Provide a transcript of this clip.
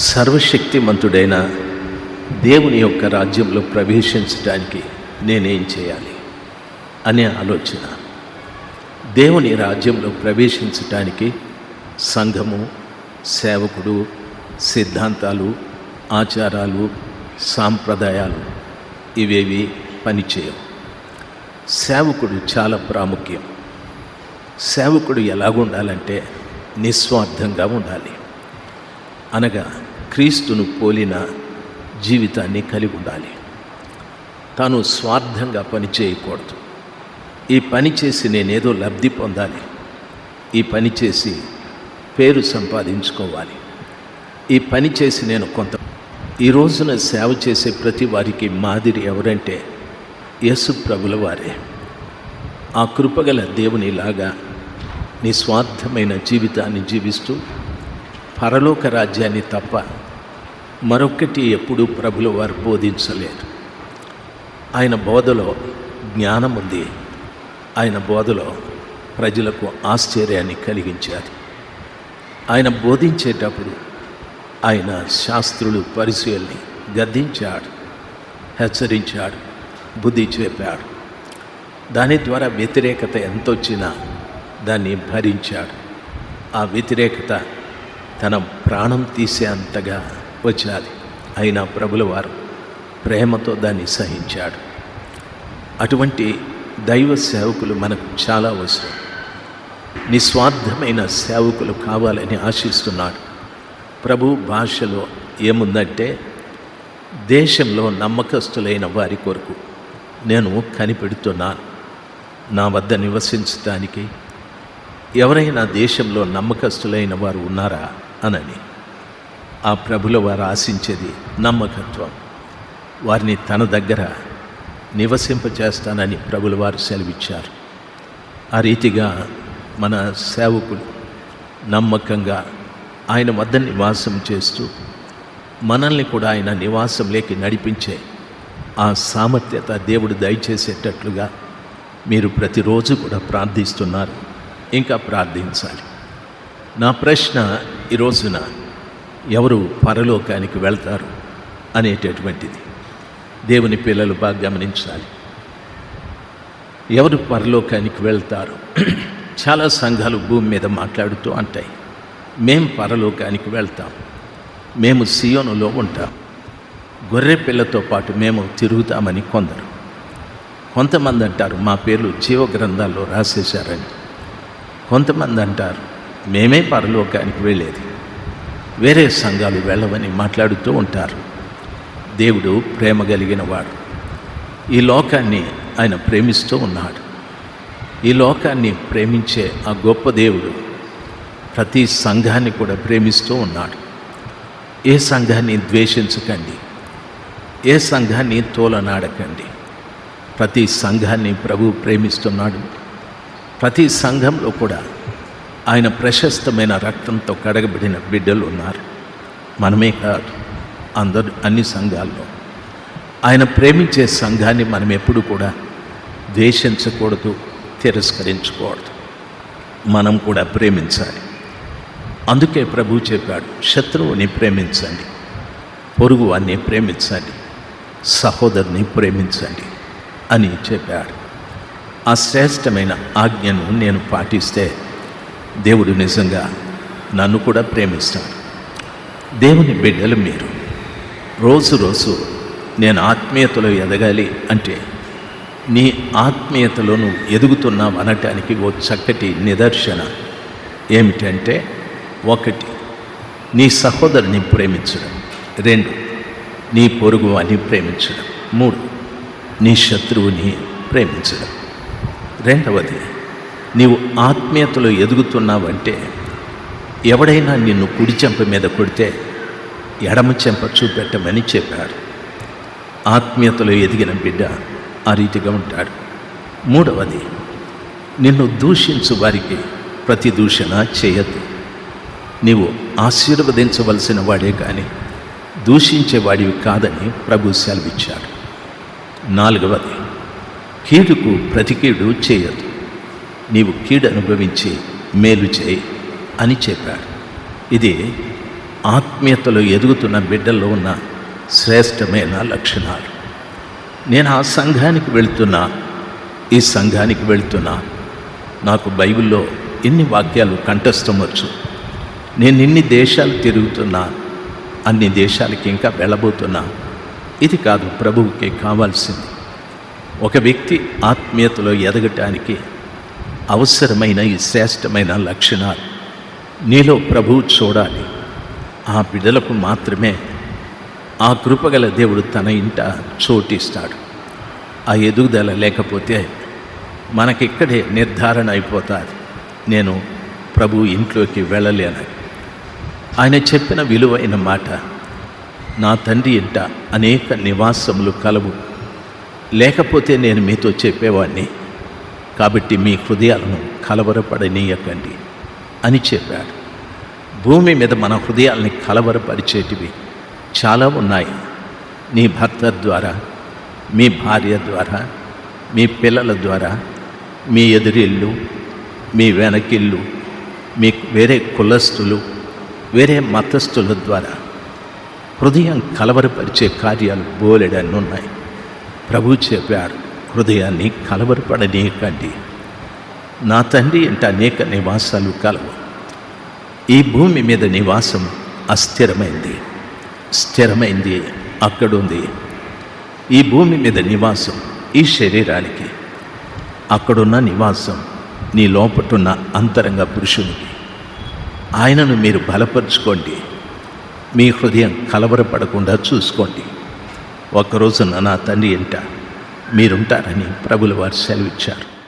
సర్వశక్తిమంతుడైన దేవుని యొక్క రాజ్యంలో ప్రవేశించడానికి నేనేం చేయాలి అనే ఆలోచన. దేవుని రాజ్యంలో ప్రవేశించటానికి సంఘము సేవకుడు సిద్ధాంతాలు ఆచారాలు సాంప్రదాయాలు ఇవేవి పనిచేయవు. సేవకుడు చాలా ప్రాముఖ్యం. సేవకుడు ఎలాగుండాలంటే నిస్వార్థంగా ఉండాలి. అనగా క్రీస్తును పోలిన జీవితాన్ని కలిగి ఉండాలి. తాను స్వార్థంగా పని చేయకూడదు. ఈ పని చేసి నేనేదో లబ్ధి పొందాలి. ఈ పని చేసి పేరు సంపాదించుకోవాలి. ఈ పని చేసి నేను కొంత ఈ రోజున సేవ చేసే ప్రతి వారికి మాదిరి ఎవరంటే యేసు ప్రభుల వారే. ఆ కృపగల దేవునిలాగా నిస్వార్థమైన జీవితాన్ని జీవిస్తూ పరలోక రాజ్యాన్ని తప్ప మరొక్కటి ఎప్పుడూ ప్రభుల వారు బోధించలేరు ఆయన బోధలో జ్ఞానం ఉంది. ఆయన బోధలో ప్రజలకు ఆశ్చర్యాన్ని కలిగించారు. ఆయన బోధించేటప్పుడు ఆయన శాస్త్రులు పరిశీలిని గద్దించాడు హెచ్చరించాడు బుద్ధి చెప్పాడు. దాని ద్వారా వ్యతిరేకత ఎంత వచ్చినా దాన్ని భరించాడు. ఆ వ్యతిరేకత తన ప్రాణం తీసే వచ్చినది. అయినా ప్రభులవారు ప్రేమతో దాన్ని సహించాడు. అటువంటి దైవ సేవకులు మనకు చాలా అవసరం. నిస్వార్థమైన సేవకులు కావాలని ఆశిస్తున్నాడు. ప్రభు భాషలో ఏముందంటే దేశంలో నమ్మకస్తులైన వారి కొరకు నేను కనిపెడుతున్నాను. నా వద్ద నివసించడానికి ఎవరైనా దేశంలో నమ్మకస్తులైన వారు ఉన్నారా? అనని. ఆ ప్రభుల వారు ఆశించేది నమ్మకత్వం. వారిని తన దగ్గర నివసింపచేస్తానని ప్రభుల వారు సెలవిచ్చారు. ఆ రీతిగా మన సేవకులు నమ్మకంగా ఆయన వద్ద నివాసం చేస్తూ మనల్ని కూడా ఆయన నివాసంలోకి నడిపించే ఆ సామర్థ్యత దేవుడు దయచేసేటట్లుగా మీరు ప్రతిరోజు కూడా ప్రార్థిస్తున్నారు. ఇంకా ప్రార్థించాలి. నా ప్రశ్న ఈరోజున ఎవరు పరలోకానికి వెళ్తారు అనేటటువంటిది. దేవుని పిల్లలు బాగా గమనించాలి. ఎవరు పరలోకానికి వెళ్తారు? చాలా సంఘాలు భూమి మీద మాట్లాడుతూ అంటాయి మేము పరలోకానికి వెళ్తాం. మేము సియోనులో ఉంటాం. గొర్రె పిల్లతో పాటు మేము తిరుగుతామని కొందరు. కొంతమంది అంటారు మా పేర్లు జీవ గ్రంథాల్లో రాసేశారని. కొంతమంది అంటారు మేమే పరలోకానికి వెళ్ళేది. వేరే సంఘాలు వెళ్ళవని మాట్లాడుతూ ఉంటారు. దేవుడు ప్రేమ కలిగిన వాడు. ఈ లోకాన్ని ఆయన ప్రేమిస్తూ ఉన్నాడు. ఈ లోకాన్ని ప్రేమించే ఆ గొప్ప దేవుడు ప్రతి సంఘాన్ని కూడా ప్రేమిస్తూ ఉన్నాడు. ఏ సంఘాన్ని ద్వేషించకండి. ఏ సంఘాన్ని తోలనాడకండి. ప్రతి సంఘాన్ని ప్రభు ప్రేమిస్తున్నాడు. ప్రతి సంఘంలో కూడా ఆయన ప్రశస్తమైన రక్తంతో కడగబడిన బిడ్డలు ఉన్నారు. మనమే కాదు అందరు అన్ని సంఘాల్లో. ఆయన ప్రేమించే సంఘాన్ని మనం ఎప్పుడు కూడా ద్వేషించకూడదు తిరస్కరించకూడదు. మనం కూడా ప్రేమించాలి. అందుకే ప్రభు చెప్పాడు శత్రువుని ప్రేమించండి పొరుగు వారిని ప్రేమించండి సహోదరుని ప్రేమించండి అని చెప్పాడు. ఆ శ్రేష్టమైన ఆజ్ఞను నేను పాటిస్తే దేవుడు నిజంగా నన్ను కూడా ప్రేమిస్తాడు. దేవుని బిడ్డలు మీరు. రోజు రోజు నేను ఆత్మీయతలో ఎదగాలి అంటే నీ ఆత్మీయతలో నువ్వు ఎదుగుతున్నావు అనటానికి ఓ చక్కటి నిదర్శన ఏమిటంటే ఒకటి నీ సహోదరుని ప్రేమించడం. రెండు నీ పొరుగు అని ప్రేమించడం. మూడు నీ శత్రువుని ప్రేమించడం. రెండవది నీవు ఆత్మీయతలో ఎదుగుతున్నావంటే ఎవడైనా నిన్ను కుడి చెంప మీద కొడితే ఎడమ చెంప చూపెట్టమని చెప్పాడు. ఆత్మీయతలో ఎదిగిన బిడ్డ ఆ రీతిగా ఉంటాడు. మూడవది నిన్ను దూషించు వారికి ప్రతి దూషణ చేయద్దు. నీవు ఆశీర్వదించవలసిన వాడే కానీ దూషించేవాడివి కాదని ప్రభు సెలవిచ్చాడు. నాలుగవది కీడుకు ప్రతికీడు చేయదు నీవు కీడు అనుభవించి మేలు చేయి అని చెప్పాడు. ఇది ఆత్మీయతలో ఎదుగుతున్న బిడ్డల్లో ఉన్న శ్రేష్టమైన లక్షణాలు. నేను ఆ సంఘానికి వెళుతున్నా ఈ సంఘానికి వెళుతున్నా నాకు బైబిల్లో ఎన్ని వాక్యాలు కంఠస్థం వచ్చు నేను ఇన్ని దేశాలు తిరుగుతున్నా అన్ని దేశాలకి ఇంకా వెళ్ళబోతున్నా ఇది కాదు ప్రభువుకి కావాల్సింది. ఒక వ్యక్తి ఆత్మీయతలో ఎదగటానికి అవసరమైన ఈ శ్రేష్టమైన లక్షణాలు నీలో ప్రభువు చూడాలి. ఆ బిడలకు మాత్రమే ఆ కృపగల దేవుడు తన ఇంట చోటిస్తాడు. ఆ ఎదుగుదల లేకపోతే మనకిక్కడే నిర్ధారణ అయిపోతుంది. నేను ప్రభు ఇంట్లోకి వెళ్ళలేను ఆయన చెప్పిన విలువైన మాట నా తండ్రి ఇంట అనేక నివాసములు కలవు. లేకపోతే నేను మీతో చెప్పేవాడిని కాబట్టి మీ హృదయాలను కలవరపడనీయకండి అని చెప్పాడు. భూమి మీద మన హృదయాల్ని కలవరపరిచేటివి చాలా ఉన్నాయి. నీ భర్త ద్వారా మీ భార్య ద్వారా మీ పిల్లల ద్వారా మీ ఎదురిల్లు మీ వెనకిల్లు మీ వేరే కులస్తులు వేరే మతస్థుల ద్వారా హృదయం కలవరపరిచే కార్యాలు బోలెడన్ని ఉన్నాయి ప్రభు చెప్పాడు. హృదయాన్ని కలవరపడనీయకండి. నా తండ్రి ఇంట అనేక నివాసాలు కలవు. ఈ భూమి మీద నివాసం అస్థిరమైంది. స్థిరమైంది అక్కడుంది. ఈ భూమి మీద నివాసం ఈ శరీరానికి. అక్కడున్న నివాసం నీ లోపటున్న అంతరంగ పురుషునికి. ఆయనను మీరు బలపరుచుకోండి. మీ హృదయం కలవరపడకుండా చూసుకోండి. ఒకరోజున నా తండ్రి ఇంట మీరుంటారని ప్రభుల వారు సెలవిచ్చారు.